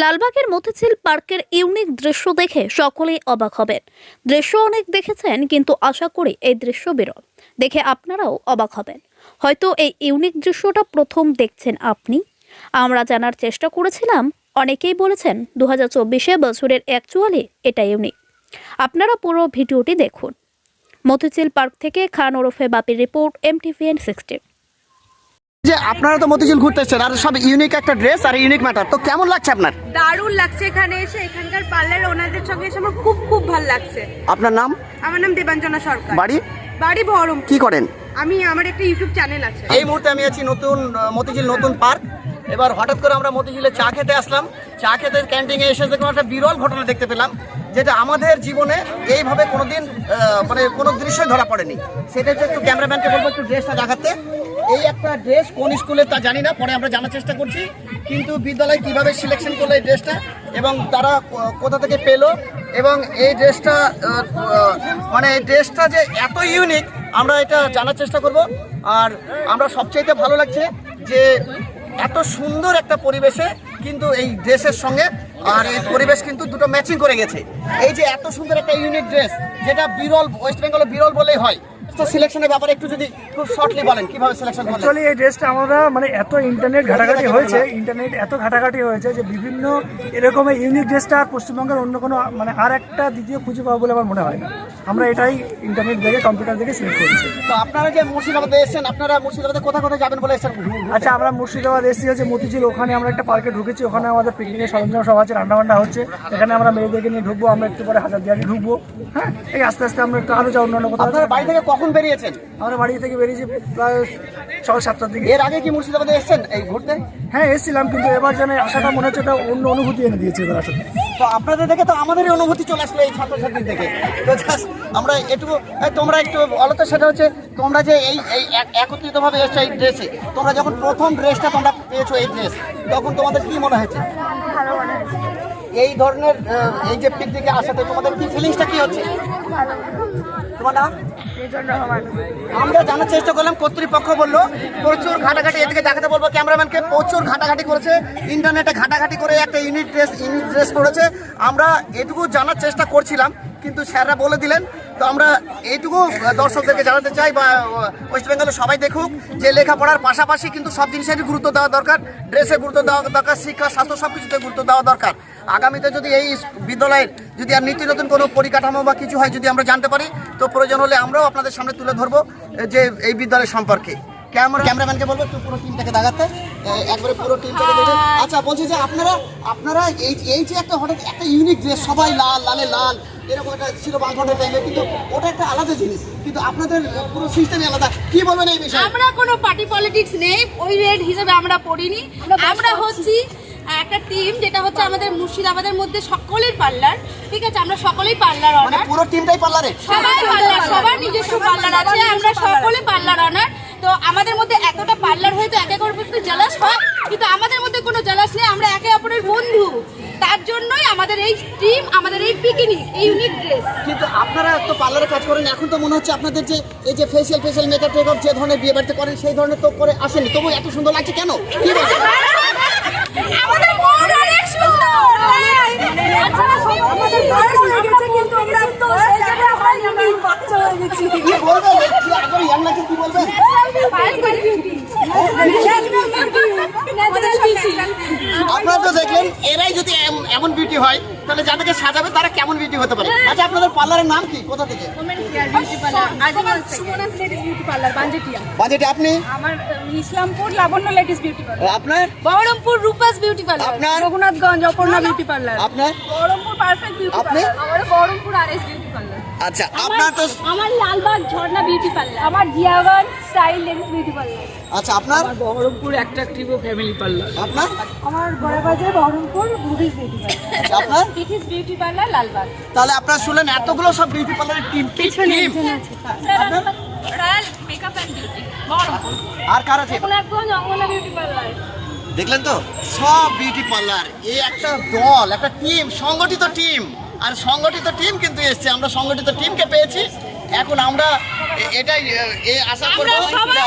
লালবাগের মতিঝিল পার্কের ইউনিক দৃশ্য দেখে সকলেই অবাক হবেন। দৃশ্য অনেক দেখেছেন, কিন্তু আশা করি এই দৃশ্য বিরল। দেখে আপনারাও অবাক হবেন। হয়তো এই ইউনিক দৃশ্যটা প্রথম দেখছেন আপনি। আমরা জানার চেষ্টা করেছিলাম, অনেকেই বলেছেন দু হাজার চব্বিশে বছরের অ্যাকচুয়ালি এটা ইউনিক। আপনারা পুরো ভিডিওটি দেখুন। মতিঝিল পার্ক থেকে খান ওরফে বাপির রিপোর্ট এম টিভিএন সিক্সটি যে আপনারা তো মতিঝিল ঘুরতে এসেছেন আর সব ইউনিক একটা ড্রেস আর ইউনিক ম্যাটার তো কেমন লাগছে আপনার? দারুণ লাগছে এখানে এসে এখানকার পার্লার ওনাদের সঙ্গে এসে আমার খুব খুব ভালো লাগছে। আপনার নাম? আমার নাম দেবাঞ্জনা সরকার। বাড়ি? বাড়ি বহরম কি করেন? আমি আমার একটা ইউটিউব চ্যানেল আছে। এই মুহূর্তে আমি আছি নতুন মতিঝিল নতুন পার্ক। এবার হঠাৎ করে আমরা মতিঝিলে চা খেতে আসলাম। চা খেতে ক্যান্টিনে এসে দেখলাম একটা বিরল ঘটনা দেখতে পেলাম যেটা আমাদের জীবনে এইভাবে কোনোদিন মানে কোনো দৃশ্যই ধরা পড়েনি। সেটা হচ্ছে একটু ক্যামেরাম্যানকে বলব একটু ড্রেসটা দেখাতে। এই একটা ড্রেস কোন স্কুলে তা জানি না, পরে আমরা জানার চেষ্টা করছি। কিন্তু বিদ্যালয় কীভাবে সিলেকশন করল এই ড্রেসটা এবং তারা কোথা থেকে পেল এবং এই ড্রেসটা মানে এই ড্রেসটা যে এত ইউনিক আমরা এটা জানার চেষ্টা করব। আর আমরা সবচাইতে ভালো লাগছে যে এত সুন্দর একটা পরিবেশে কিন্তু এই ড্রেসের সঙ্গে আর এই পরিবেশ কিন্তু দুটো ম্যাচিং করে গেছে। এই যে এত সুন্দর একটা ইউনিক ড্রেস যেটা বিরল ওয়েস্ট বেঙ্গলে বিরল বলেই হয়। তো সিলেকশনের ব্যাপারে একটু যদি খুব শর্টলি বলেন কীভাবে সিলেকশন করলেন? অ্যাকচুয়ালি এই ড্রেসটা আমরা মানে এত ইন্টারনেট ঘাটাঘাটি হয়েছে ইন্টারনেট এত ঘাটাঘাটি হয়েছে যে বিভিন্ন এরকম ইউনিক ড্রেসটা আর পশ্চিমবঙ্গের অন্য কোনো মানে আর একটা দ্বিতীয় খুঁজে পাবো বলে আমার মনে হয় না। আমরা এটাই ইন্টারনেট দেখে কম্পিউটার দেখে সিলেক্ট করেছি। তো আপনারা যে মুর্শিদাবাদে এসেছেন আপনারা মুর্শিদাবাদে কোথায় কোথায় যাবেন বলে এসেছেন? আচ্ছা আমরা মুর্শিদাবাদ এসেছি হচ্ছে মতিঝিল ওখানে আমরা একটা পার্কে ঢুকেছি ওখানে আমাদের পিকনিকের সরঞ্জাম সব আছে রান্না বান্না হচ্ছে। এখানে আমরা মেয়েদেরকে নিয়ে ঢুকবো আমরা একটু পরে হাজার দিয়ারি ঢুকবো হ্যাঁ? এই আস্তে আস্তে আমরা একটু আরও যা অন্যান্য কোথাও বাড়ি থেকে কখন বেরিয়েছেন? আমরা বাড়ি থেকে বেরিয়েছি প্রায় সকাল সাতটার দিকে। এর আগে কি মুর্শিদাবাদে এসেছেন এই ঘুরতে হ্যাঁ এসেছিলাম কিন্তু এবার যেন আসাটা মনে হচ্ছে একটা অন্য অনুভূতি এনে দিয়েছে এবার আসলে। তো আপনাদের দেখে তো আমাদেরই অনুভূতি চলে আসলো এই ছাত্রছাত্রী থেকে তো আমরা একটু তোমরা একটু বলো তো সেটা হচ্ছে তোমরা যে এই এই এক- একত্রিতভাবে এসছো এই ড্রেসে তোমরা যখন প্রথম ড্রেসটা তোমরা পেয়েছ এই ড্রেস তখন তোমাদের কি মনে হয়েছে? এই ধরনের এই যে পিকনিকে আসাতে তোমাদের কি ফিলিংসটা কি হচ্ছে? তোমার নাম? আমরা জানার চেষ্টা করলাম, কর্তৃপক্ষ বলল, প্রচুর ঘাটাঘাটি এদিকে দেখাতে বলব ক্যামেরাম্যানকে, প্রচুর ঘাটাঘাটি করেছে। ইন্টারনেটে ঘাটাঘাটি করে একটা ইউনিট ড্রেস ইউনিট ড্রেস করেছে আমরা এটুকু জানার চেষ্টা করছিলাম, কিন্তু স্যাররা বলে দিলেন। তো আমরা এইটুকু দর্শকদেরকে জানাতে চাই বা ওয়েস্ট বেঙ্গলে সবাই দেখুক যে লেখাপড়ার পাশাপাশি কিন্তু সব জিনিসেরই গুরুত্ব দেওয়া দরকার ড্রেসে গুরুত্ব দেওয়া দরকার, শিক্ষা, স্বাস্থ্য সব কিছুতে গুরুত্ব দেওয়া দরকার। আগামীতে যদি এই বিদ্যালয়ের যদি আর নিত্য নতুন কোনো পরিকাঠামো বা কিছু হয় যদি আমরা জানতে পারি, তো প্রয়োজন হলে আমরাও আপনাদের সামনে তুলে ধরবো যে এই বিদ্যালয় সম্পর্কে। ক্যামেরা ক্যামেরাম্যানকে বলব একটু পুরো টিমটাকে দেখাতে এ, একবারে পুরো টিমটাকে দেখে। আচ্ছা বলছি যে আপনারা আপনারা এই এই যে একটা হঠাৎ একটা ইউনিক ড্রেস সবাই লাল লালে লাল এরকম একটা ছিল বাঁধনের টাইমে কিন্তু ওটা একটা আলাদা জিনিস। কিন্তু আপনাদের পুরো সিস্টেমই আলাদা। কি বলবেন এই বিষয়ে? আমরা কোনো পার্টি পলিটিক্স নেই ওই রেড হিসেবে আমরা পড়িনি। আমরা হচ্ছি একটা টিম যেটা হচ্ছে আমাদের মুর্শিদাবাদের মধ্যে সকলের পার্লার ঠিক আছে? আমরা সকলেই পার্লার মানে অনার পুরো টিমটাই পার্লারে? সবাই পার্লার সবার নিজস্ব পার্লার আছে আমরা সকলে পার্লার অনার তো আমাদের মধ্যে এতটা পার্লার হয়তো একে অপরের প্রতি জেলাস হয় কিন্তু আমাদের মধ্যে কোনো জেলাস নেই আমরা একে অপরের বন্ধু। তার জন্যই আমাদের এই টিম আমাদের এই পিকনিক এই ইউনিক ড্রেস কিন্তু আপনারা তো পার্লারে কাজ করেন এখন তো মনে হচ্ছে আপনাদের যে এই যে ফেসিয়াল ফেসিয়াল মেকআপ টেকআপ যে ধরনের বিয়ে বাড়িতে করেন সেই ধরনের তো করে আসেনি। তবু এত সুন্দর লাগছে কেন? কি বলবেন আমাদের মন অনেক সুন্দর আমাদের বয়স হয়ে গেছে কিন্তু আমরা তো সেই জায়গায় হয়নি বাচ্চা হয়ে গেছি কি বলবেন একবার ইয়াং লাগছে কি বলবেন আপনারা তো দেখলেন, এরাই যদি এমন বিউটি হয় তাহলে যাদেরকে সাজাবে তারা কেমন বিউটি হতে পারে? আচ্ছা আপনাদের পার্লারের নাম কি? কোথা থেকে? বাজেটে আপনি? আমার Islampur Labanya ladies beauty parlour আপনার? বহরমপুর রূপাস বিউটি পার্লার আপনার? রঘুনাথগঞ্জ অপর্ণা বিউটি পার্লার আপনার? বহরমপুর পারফেক্ট বিউটি পার্লার আমার বহরমপুর আর বিউটি পার্লার আচ্ছা আপনার তো আমার লালবাগ ঝর্ণা বিউটি পার্লার আমার Jiaganj style ladies beauty parlour আচ্ছা আপনার? বহরমপুর অ্যাট্রাকটিভ ও ফ্যামিলি পার্লার আপনার? আমার Barabazar Baharampur Ruby's beauty parlour আচ্ছা, আপনার? পিঠিস বিউটি পার্লার লালবাগ তাহলে আপনারা শুনলেন এতগুলো সব বিউটি পার্লারের team team royal makeup and beauty আর কার আছে রঘুনাথগঞ্জ অঙ্গনা বিউটি পার্লার দেখলেন তো সব বিউটি পার্লার এই একটা দল একটা টিম সংগঠিত টিম আর সংগঠিত টিম কিন্তু এসছে আমরা সংগঠিত টিমকে পেয়েছি এখন আমরা এটাই আশা করব সবাই